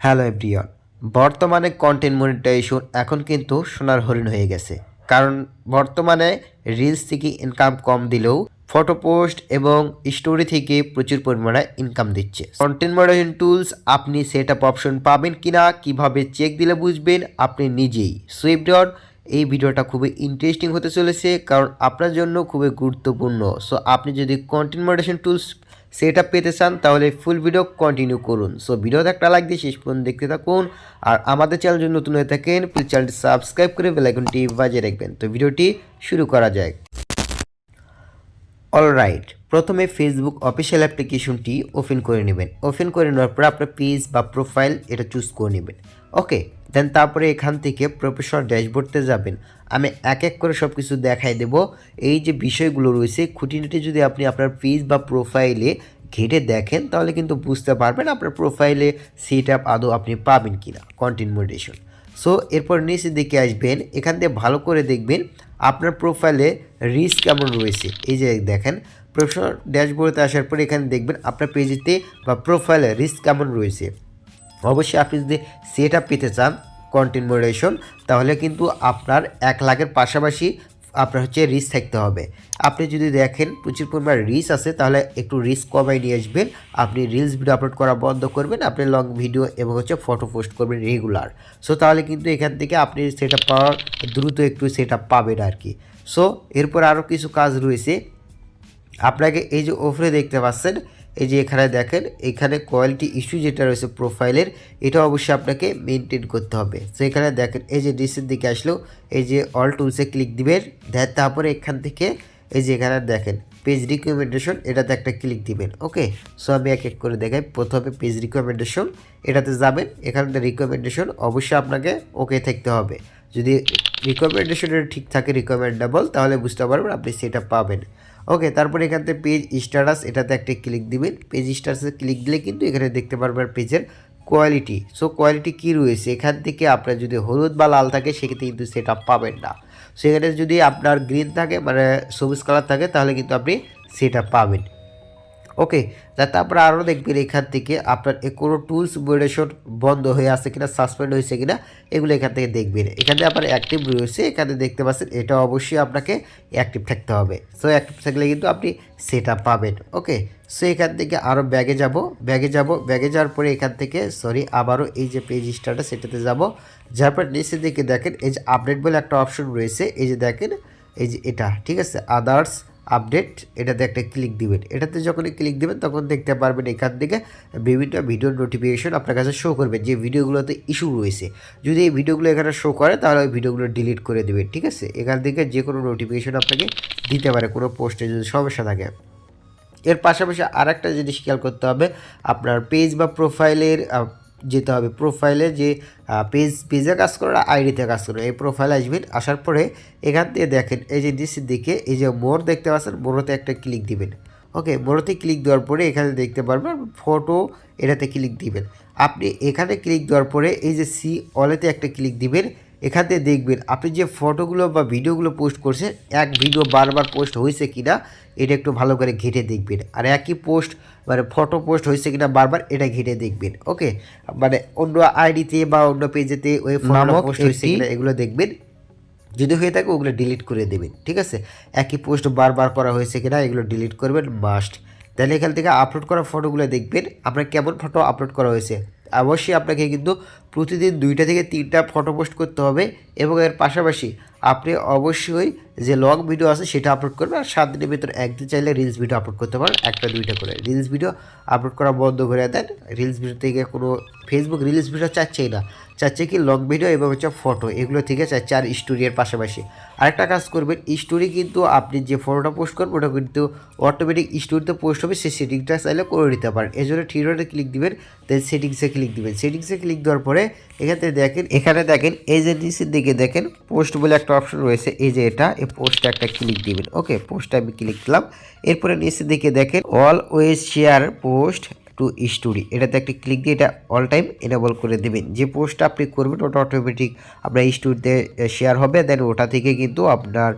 Hello everyone, বর্তমানে content monetization এখন কিন্তু সোনার হরিণ হয়ে গেছে। কারণ বর্তমানে রিলস থেকে ইনকাম কম দিলেও ফটো পোস্ট এবং স্টোরি থেকে প্রচুর পরিমাণে ইনকাম দিচ্ছে। কন্টেন্ট মনিটাইজেশন টুলস আপনি সেট আপ অপশন পাবেন কি না কীভাবে চেক দিলে বুঝবেন, আপনি নিজেই। সুইপডট এই ভিডিওটা খুবই ইন্টারেস্টিং হতে চলেছে, কারণ আপনার জন্য খুবই গুরুত্বপূর্ণ। সো আপনি যদি কন্টেন্ট মনিটাইজেশন টুলস সেট পেতে চান, তাহলে ফুল ভিডিও কন্টিনিউ করুন। সো ভিডিওতে একটা লাইক দিয়ে শেষ পর্যন্ত দেখতে থাকুন। আর আমাদের চ্যানেল যদি নতুন হয়ে থাকেন প্লিজ চ্যানেলটি সাবস্ক্রাইব করে বেলাইকনটি বাজিয়ে রাখবেন। তো, ভিডিওটি শুরু করা যায় অলরাইট প্রথমে ফেসবুক অফিসিয়াল অ্যাপ্লিকেশনটি ওপেন করে নেবেন। ওপেন করে নেওয়ার পর আপনার পেজ বা প্রোফাইল এটা চুজ করে নেবেন। ওকে দেন তারপরে এখান থেকে প্রফেশনাল ড্যাশবোর্ডতে যাবেন। আমি এক এক করে সব কিছু দেখাই দেব। এই যে বিষয়গুলো রয়েছে, খুঁটিনাটি যদি আপনি আপনার পেজ বা প্রোফাইলে ঘেটে দেখেন, তাহলে কিন্তু বুঝতে পারবেন আপনার প্রোফাইলে সেট আপ আদৌ আপনি পাবেন কি না মোডেশন সো এরপর নিচের দিকে আসবেন। এখান থেকে ভালো করে দেখবেন আপনার প্রোফাইলে রিস্ক কেমন রয়েছে। এই যে দেখেন প্রফেশনাল ড্যাশবোর্ডে আসার পর এখানে দেখবেন আপনার পেজেতে বা প্রোফাইলে রিস্ক কেমন রয়েছে। অবশ্যই আপনি যদি সেট আপ পেতে চান কন্টেন্ট মডারেশন তাহলে কিন্তু আপনার এক লাখের পাশাপাশি আপনার হচ্ছে রিস্ক থাকতে হবে। আপনি যদি দেখেন প্রচুর পরিমাণ রিস্ক আছে, তাহলে একটু রিস্ক কমাই নিয়ে আসবেন। আপনি রিলস ভিডিও আপলোড করা বন্ধ করবেন, আপনি লং ভিডিও এবং হচ্ছে ফটো পোস্ট করবেন রেগুলার সো তাহলে কিন্তু এখান থেকে আপনি সেট আপ পাওয়ার দ্রুত একটু সেট আপ পাবেন আর কি সো এরপর আরও কিছু কাজ রয়েছে। আপনাকে এই যে ওপরে দেখতে পাচ্ছেন এই যে এখানে দেখেন, এখানে কোয়ালিটি ইস্যু যেটা রয়েছে প্রোফাইলের এটা অবশ্যই আপনাকে মেনটেন করতে হবে। তো এখানে দেখেন, এই যে ডিসের দিকে আসলো, এই যে অল টুলসে ক্লিক দিবেন দেন তারপরে এখান থেকে এই যে এখানে দেখেন পেজ রিকমেন্ডেশন এটাতে একটা ক্লিক দিবেন ওকে সো আমি এক এক করে দেখাই, প্রথমে পেজ রিকমেন্ডেশন এটাতে যাবেন, এখানে রিকমেন্ডেশন অবশ্যই আপনাকে ওকে থাকতে হবে। যদি রিকমেন্ডেশনের ঠিক থাকে রিকমেন্ডেবল তাহলে বুঝতে পারবেন আপনি সেটা পাবেন। ওকে তারপরে এখান থেকে পেজ স্ট্যাটাস এটাতে একটা ক্লিক দিবেন। পেজ স্ট্যাটাসে ক্লিক দিলে কিন্তু এখানে দেখতে পারবেন পেজের কোয়ালিটি সো কোয়ালিটি কী রয়েছে? এখান থেকে আপনার যদি হলুদ বা লাল থাকে, সেক্ষেত্রে কিন্তু সেটা পাবেন না। সেখানে যদি আপনার গ্রিন থাকে মানে সবুজ কালার থাকে, তাহলে কিন্তু আপনি সেটা পাবেন। ওকে তা তারপরে আরও দেখবেন এখান থেকে আপনার কোনো টুলস মডারেশন বন্ধ হয়ে আছে কিনা সাসপেন্ড হয়েছে কিনা, এগুলো এখান থেকে দেখবেন। এখানে আপনার অ্যাক্টিভ রয়েছে, এখানে দেখতে পাচ্ছেন, এটা অবশ্যই আপনাকে অ্যাক্টিভ থাকতে হবে। সো অ্যাক্টিভ থাকলে কিন্তু আপনি সেটা পাবেন। ওকে সো এখান থেকে আরও ব্যাগে যাব ব্যাগে যাব ব্যাগে যাওয়ার পরে এখান থেকে সরি আবারও এই যে পেজ স্টারটা সেটাতে যাব। যার পর নিচের দিকে দেখেন, এই যে আপডেট বলে একটা অপশন রয়েছে, এই যে দেখেন, এই যে এটা, ঠিক আছে? আদার্স আপডেট, এটাতে একটা ক্লিক দিবেন। এটাতে যখনই ক্লিক দিবেন, তখন দেখতে পারবেন এখান থেকে বিভিন্ন ভিডিও নোটিফিকেশন আপনার কাছে শো করবে, যে ভিডিওগুলোতে ইস্যু রয়েছে। যদি এই ভিডিওগুলো এখানে শো করে, তাহলে ওই ভিডিওগুলো ডিলিট করে দেবেন ঠিক আছে? এখান থেকে যে কোনো নোটিফিকেশন আপনাকে দিতে পারে, কোনো পোস্টে যদি সমস্যা থাকে। এর পাশাপাশি আর একটা জিনিস খেয়াল করতে হবে, আপনার পেজ বা প্রোফাইলের যেতে হবে প্রোফাইলে যে পেজ পেজে কাজ করো না আইডিতে কাজ করো। এই প্রোফাইল আসবেন, আসার পরে এখান থেকে দেখেন, এই যে নিচের দিকে, এই যে মোর দেখতে পাচ্ছেন মোরতে একটা ক্লিক দিবেন। ওকে মোরতে ক্লিক দেওয়ার পরে এখানে দেখতে পারবেন ফটো এটাতে ক্লিক দিবেন। আপনি এখানে ক্লিক দেওয়ার পরে এই যে সি অলেতে একটা ক্লিক দিবেন। এখান থেকে দেখবেন আপনি যে ফটোগুলো বা ভিডিওগুলো পোস্ট করছেন এক ভিডিও বারবার পোস্ট হয়েছে কিনা এটা একটু ভালো করে ঘেটে দেখবেন। আর একই পোস্ট মানে ফটো পোস্ট হয়েছে কিনা বারবার এটা ঘেটে দেখবেন ওকে? মানে অন্য আইডিতে বা অন্য পেজেতে ওই ফটো পোস্ট হয়েছে কিনা এগুলো দেখবেন। যদি হয়ে থাকে ওগুলো ডিলিট করে দেবেন ঠিক আছে? একই পোস্ট বারবার করা হয়েছে কিনা এগুলো ডিলিট করবেন মাস্ট তাহলে এখান থেকে আপলোড করা ফটোগুলো দেখবেন আপনার কেমন ফটো আপলোড করা হয়েছে। অবশ্যই আপনাকে কিন্তু প্রতিদিন দুইটা থেকে তিনটা ফটো পোস্ট করতে হবে এবং এর পাশাপাশি আপনি অবশ্যই যে লং ভিডিও আছে সেটা আপলোড করবেন আর সাত দিনের ভিতরে একদিন চাইলে রিলস ভিডিও আপলোড করতে পারেন, একটা দুইটা করে। রিলস ভিডিও আপলোড করা বন্ধ করে দেন। রিলস ভিডিও থেকে কোনো ফেসবুক রিলস ভিডিও চাচ্ছেই না। চাচ্ছে কি লং ভিডিও এবং হচ্ছে ফটো এগুলো থেকে চাচ্ছে আর স্টোরির পাশাপাশি। আরেকটা কাজ করবেন স্টোরি কিন্তু আপনি যে ফটোটা পোস্ট করবেন, ওটা কিন্তু অটোমেটিক স্টোরিতে পোস্ট হবে, সেই সেটিংটা চাইলে করে নিতে পারেন। এই জন্য থ্রিডোতে ক্লিক দিবেন দেন সেটিংসে ক্লিক দিবেন। সেটিংসে ক্লিক দেওয়ার পরে এখানে দেখেন এখানে দেখেন, এই যে নিচের দিকে দেখেন পোস্ট বলে একটা অপশন রয়েছে, এই যে এটা, এই পোস্টে একটা ক্লিক দিবেন ওকে পোস্টে আমি ক্লিক দিলাম, এরপরে নিচের দিকে দেখেন always share post to story এটাতে একটা ক্লিক দিয়ে এটা অল টাইম এনেবল করে দেবেন, যে পোস্টটা আপনি করবেন, ওটা অটোমেটিক আপনার স্টোরিতে শেয়ার হবে দেন ওটা থেকে কিন্তু আপনার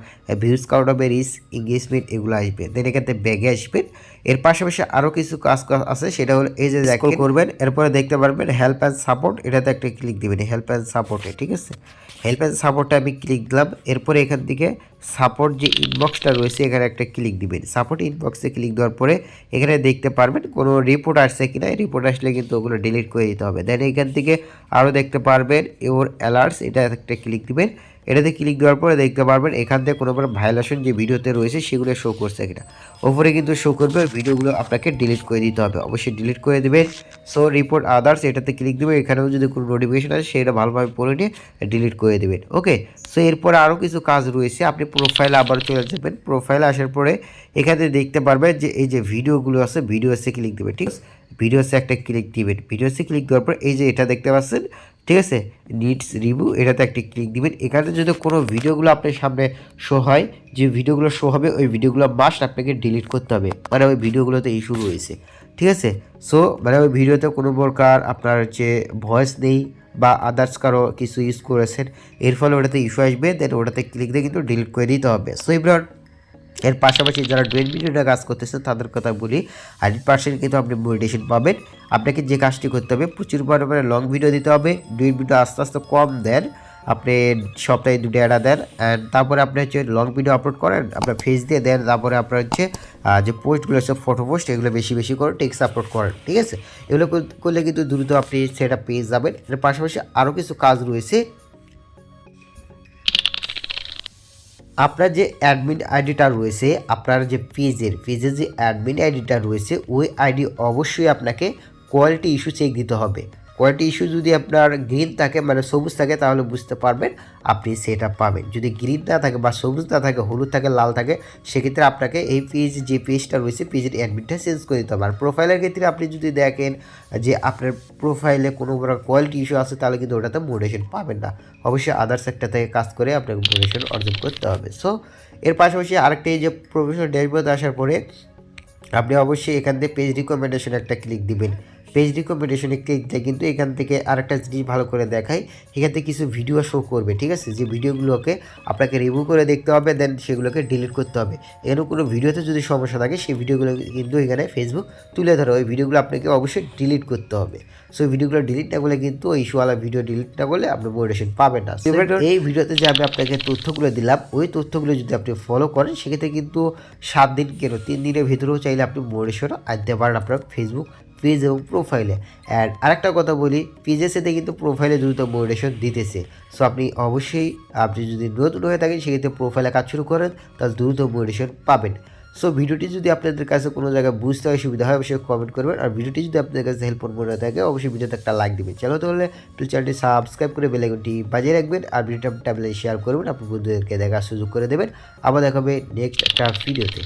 ভিউজ কাউন্ট হবে রিস এঙ্গেজমেন্ট এগুলো আসবে দেন এখান থেকে ব্যাগে আসবেন এর পাশাপাশি আরও কিছু কাজ কাজ আছে সেটা হলো এই যে স্ক্রল করবেন এরপরে দেখতে পারবেন হেল্প অ্যান্ড সাপোর্ট এটাতে একটা ক্লিক দিবেন হেল্প অ্যান্ড সাপোর্টে ঠিক আছে? হেল্প অ্যান্ড সাপোর্টে আমি ক্লিক দিলাম এরপরে এখান থেকে সাপোর্ট যে ইনবক্সটা রয়েছে এখানে একটা ক্লিক দিবেন। সাপোর্ট ইনবক্সে ক্লিক দেওয়ার পরে এখানে দেখতে পারবেন কোনো রিপোর্ট আসছে কিনা রিপোর্ট আসলে কিন্তু ওগুলো ডিলিট করে দিতে হবে। দেন এখান থেকে আরও দেখতে পারবেন ওর অ্যালার্টস এটা একটা ক্লিক দিবেন। এটাতে ক্লিক দেওয়ার পরে দেখতে পারবেন এখান থেকে কোনো প্রকার ভায়োলেশন যে ভিডিওতে রয়েছে সেগুলো শো করছে কিনা। ওপরে কিন্তু শো করবে ওই ভিডিওগুলো আপনাকে ডিলিট করে দিতে হবে। অবশ্যই ডিলিট করে দেবেন। সো রিপোর্ট আদার্স এটাতে ক্লিক দেবেন। এখানেও যদি কোনো নোটিফিকেশন আসে, সেটা ভালোভাবে পড়ে নিয়ে ডিলিট করে দেবেন। ওকে সো এরপরে আরও কিছু কাজ রয়েছে। আপনি প্রোফাইলে আবার চলে যাবেন। প্রোফাইলে আসার পরে এখানে দেখতে পারবেন যে এই যে ভিডিওগুলো আছে ভিডিওসে ক্লিক দেবেন। ঠিক আছে? ভিডিওসে একটা ক্লিক দিবেন। ভিডিওসে ক্লিক দেওয়ার পর এই যে এটা দেখতে পাচ্ছেন ঠিক আছে? নিডস রিভিউ এটাতে একটি ক্লিক দিবেন। এখানে যদি কোনো ভিডিওগুলো আপনার সামনে শো হয়, যে ভিডিওগুলো শো হবে, ওই ভিডিওগুলো মাস্ট আপনাকে ডিলিট করতে হবে। মানে ওই ভিডিওগুলোতে ইস্যু রয়েছে। ঠিক আছে? সো মানে ওই ভিডিওতে কোনো প্রকার আপনার হচ্ছে ভয়েস নেই বা আদার্স কারও কিছু ইউজ করেছেন, এর ফলে ওটাতে ইস্যু আসবে দেন ওটাতে ক্লিক দিয়ে কিন্তু ডিলিট করে দিতে হবে। সো এবার এর পাশাপাশি যারা ডুয়েল ভিডিওটা কাজ করতেছে, তাদের কথা বলি, হান্ড্রেড পার্সেন্ট কিন্তু আপনি মোটিভেশন পাবেন। আপনাকে যে কাজটি করতে হবে, প্রচুর পরিমাণে লং ভিডিও দিতে হবে। ডুয়েল ভিডিও আস্তে আস্তে কম দেন, আপনি সপ্তাহে দুটো অ্যাডা দেন অ্যান্ড তারপরে আপনি হচ্ছে লং ভিডিও আপলোড করেন, আপনার ফেস দিয়ে দেন, তারপরে আপনার হচ্ছে যে পোস্টগুলো আছে ফটো পোস্ট এগুলো বেশি বেশি করে টেক্সট আপলোড করেন, ঠিক আছে? এগুলো করলে কিন্তু দ্রুত আপনি সেটা পেয়ে যাবেন। এর পাশাপাশি আরও কিছু কাজ রয়েছে আপনার যে অ্যাডমিন আইডিটা রয়েছে, আপনার যে পেজের পেজের যে অ্যাডমিন আইডিটা রয়েছে, ওই আইডি অবশ্যই আপনাকে কোয়ালিটি ইস্যু চেক দিতে হবে। কোয়ালিটি ইস্যু যদি আপনার গ্রিন থাকে মানে সবুজ থাকে, তাহলে বুঝতে পারবেন আপনি সেটা পাবেন। যদি গ্রিন না থাকে বা সবুজ না থাকে, হলুদ থাকে, লাল থাকে, সেক্ষেত্রে আপনাকে এই পেজ যে পেজটা রয়েছে পেজের অ্যাডমিটটা চেঞ্জ করে দিতে হবে। আর প্রোফাইলের ক্ষেত্রে আপনি যদি দেখেন যে আপনার প্রোফাইলে কোনো কোয়ালিটি ইস্যু আছে, তাহলে কিন্তু ওটাতে মোডেশন পাবেন না। অবশ্যই আদার্স একটা থেকে কাজ করে আপনাকে মোডেশন অর্জন করতে হবে। সো এর পাশাপাশি আরেকটা যে প্রফেশনাল ড্যাশবোর্ড আসার পরে আপনি অবশ্যই এখান থেকে পেজ রিকমেন্ডেশন একটা ক্লিক দিবেন। পেজ রিকমেন্ডেশনে ক্লিক দিয়ে কিন্তু এখান থেকে আরেকটা জিনিস ভালো করে দেখায় এখান থেকে কিছু ভিডিও শো করবে ঠিক আছে? যে ভিডিওগুলোকে আপনাকে রিভিউ করে দেখতে হবে দেন সেগুলোকে ডিলিট করতে হবে। এখানে কোনো ভিডিওতে যদি সমস্যা থাকে সেই ভিডিওগুলো কিন্তু এখানে ফেসবুক তুলে ধরে। ওই ভিডিওগুলো আপনাকে অবশ্যই ডিলিট করতে হবে। সো ভিডিওগুলো ডিলিট না করলে কিন্তু ওই ইস্যুওয়ালা ভিডিও ডিলিট না করলে আপনি মোটিভেশন পাবেন না। এই ভিডিওতে যে আমি আপনাকে তথ্যগুলো দিলাম ওই তথ্যগুলো যদি আপনি ফলো করেন সেক্ষেত্রে কিন্তু সাত দিন কেন? তিন দিনের ভিতরেও চাইলে আপনি মোটিভেশন আনতে পারেন আপনার ফেসবুক পেজ এবং প্রোফাইলে অ্যান্ড আরেকটা কথা বলি, পেজের সাথে কিন্তু প্রোফাইলে দ্রুত মোটিভেশন দিতেছে। সো আপনি অবশ্যই, আপনি যদি নতুন হয়ে থাকেন, সেক্ষেত্রে প্রোফাইলে কাজ শুরু করেন, তাহলে দ্রুত মোটিভেশন পাবেন। সো ভিডিওটি যদি আপনাদের কাছে কোনো জায়গায় বুঝতে হয়, সুবিধা হয়, অবশ্যই কমেন্ট করবেন। আর ভিডিওটি যদি আপনাদের কাছে হেল্পফুল মনে থাকে, অবশ্যই ভিডিওতে একটা লাইক দিবেন। চলো তাহলে একটু চ্যানেলটি সাবস্ক্রাইব করে বেলাইকনটি বাজিয়ে রাখবেন। আর ভিডিওটা ট্যাবলে শেয়ার করবেন। আপনার বন্ধুদেরকে দেখার সুযোগ করে দেবেন। আবার দেখাবে নেক্সট একটা ভিডিওতে